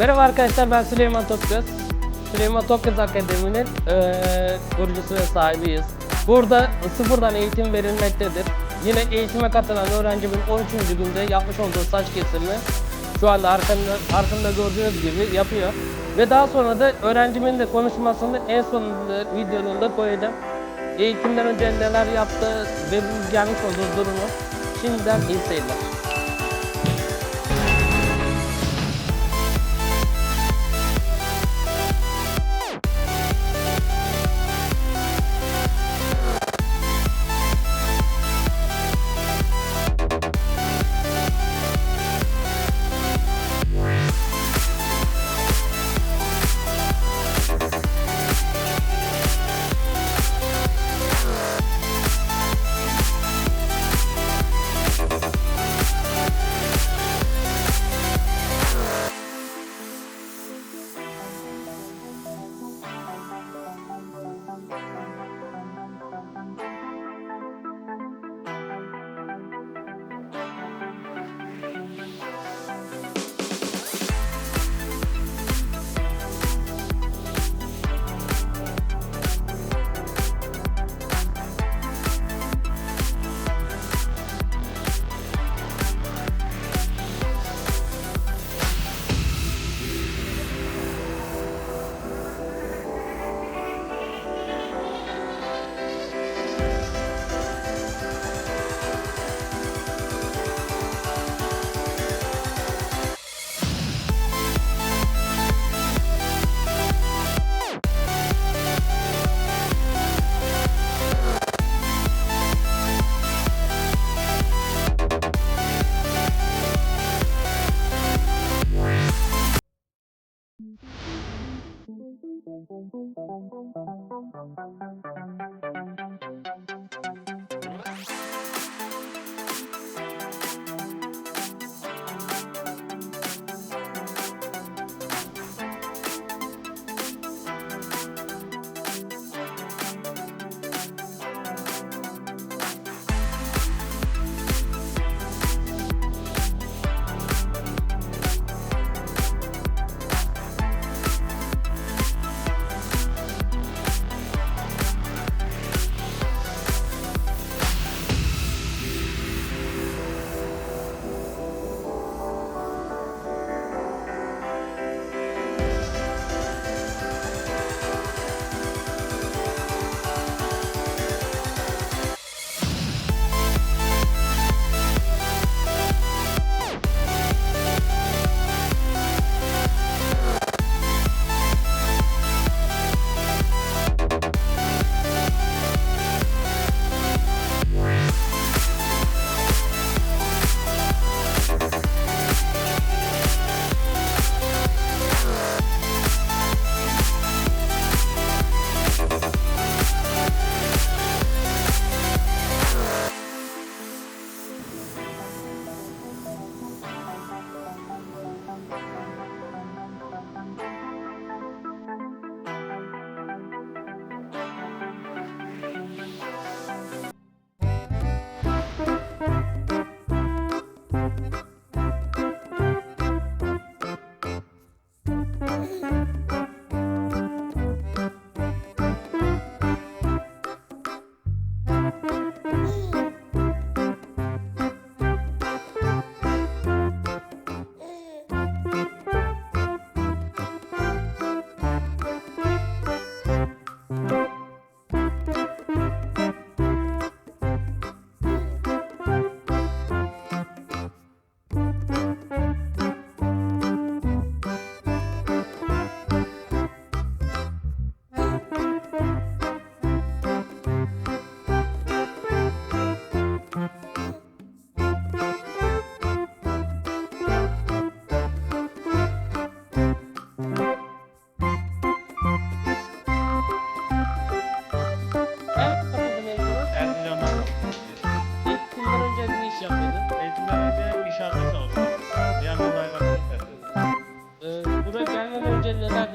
Merhaba arkadaşlar ben Süleyman Tokgöz. Süleyman Tokgöz Akademi'nin eee kurucusu ve sahibiyiz. Burada sıfırdan eğitim verilmektedir. Yine eğitime katılan öğrencimin 13. günde yapmış olduğu saç kesimi şu anda arkamda, arkamda gördüğünüz gibi yapıyor. Ve daha sonra da öğrencimin de konuşmasını en sonunda videonun da koyacağım. Eğitimden önce neler yaptı ve gelmiş olduğu durumu şimdiden iyi.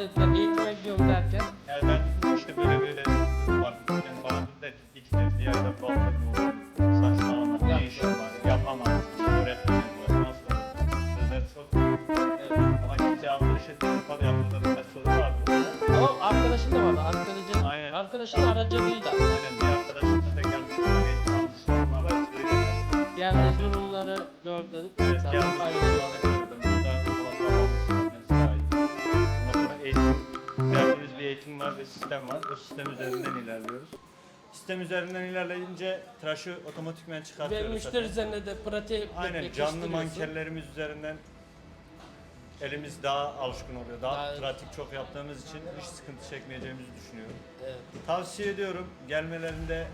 Emekliyorum derken. Yani ben işte böyle böyle var. Yani bana da iki bir yerde balta bu saçmalama ne işin var yapamaz. Öğretmenim var. Nasıl? Sözler. Ama yaptığı şey değil. Tabii yaptığı da bir soru vardı. O arkadaşın da vardı. Arkadaşın, Aynen. arkadaşın aracılığıyla. Aynen bir arkadaşım da gelmiş. Da. Yani durumları gördün. Evet, gelmiş. Verdiğimiz bir sistem var. O sistem üzerinden ilerliyoruz. Sistem üzerinden ilerleyince tıraşı otomatikmen Ve çıkartıyoruz. müşteri zaten. üzerine de pratiğe Aynen canlı mankerlerimiz üzerinden elimiz daha alışkın oluyor. Daha Daha- pratik çok yaptığımız için hiç sıkıntı çekmeyeceğimizi düşünüyorum. Evet. Tavsiye ediyorum. Gelmelerinde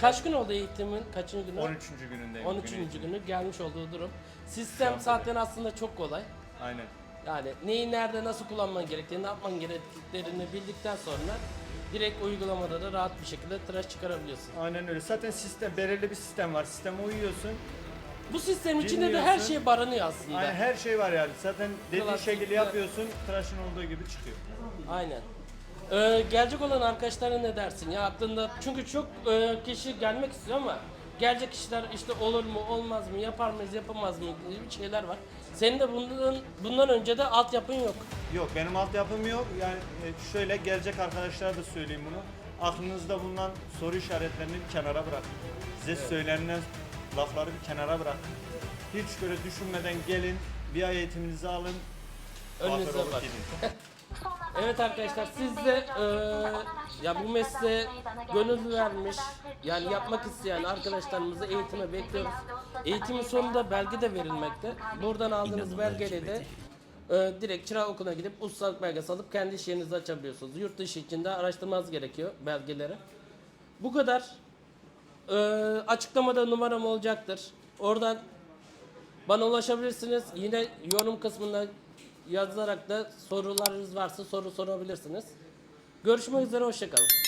Kaç gün oldu eğitimin? Kaçıncı günü? 13. günündeyim. 13. bugün günü gelmiş olduğu durum. Sistem zaten aslında çok kolay. Aynen. Yani neyi nerede nasıl kullanman gerektiğini, ne yapman gerektiklerini bildikten sonra direkt uygulamada da rahat bir şekilde tıraş çıkarabiliyorsun. Aynen öyle. Zaten sistem belirli bir sistem var. Sisteme uyuyorsun. Bu sistem içinde de her Dinliyorsun. şey barınıyor aslında. Aynen her şey var yani. Zaten dediğin Klasik şekilde bir- yapıyorsun, tıraşın olduğu gibi çıkıyor. Aynen. Ee, gelecek olan arkadaşlara ne dersin? Ya aklında çünkü çok e, kişi gelmek istiyor ama gelecek kişiler işte olur mu olmaz mı yapar mıyız yapamaz mı gibi şeyler var. Senin de bundan bundan önce de altyapın yok. Yok benim altyapım yok. Yani e, şöyle gelecek arkadaşlara da söyleyeyim bunu. Aklınızda bulunan soru işaretlerini bir kenara bırakın. Size söylenilen lafları bir kenara bırakın. Hiç böyle düşünmeden gelin, bir ay eğitiminizi alın. Önünüze kuaför olup bak. gidin. Evet arkadaşlar siz de e, ya bu mesleğe gönül vermiş yani yapmak isteyen arkadaşlarımızı eğitime bekliyoruz. Eğitimin sonunda belge de verilmekte. Buradan aldığınız belgeyle de e, direkt çırak okuluna gidip ustalık belgesi alıp kendi iş yerinizi açabiliyorsunuz. Yurt dışı içinde araştırmanız gerekiyor belgeleri. Bu kadar. E, açıklamada numaram olacaktır. Oradan bana ulaşabilirsiniz. Yine yorum kısmında yazarak da sorularınız varsa soru sorabilirsiniz. Görüşmek üzere, hoşçakalın.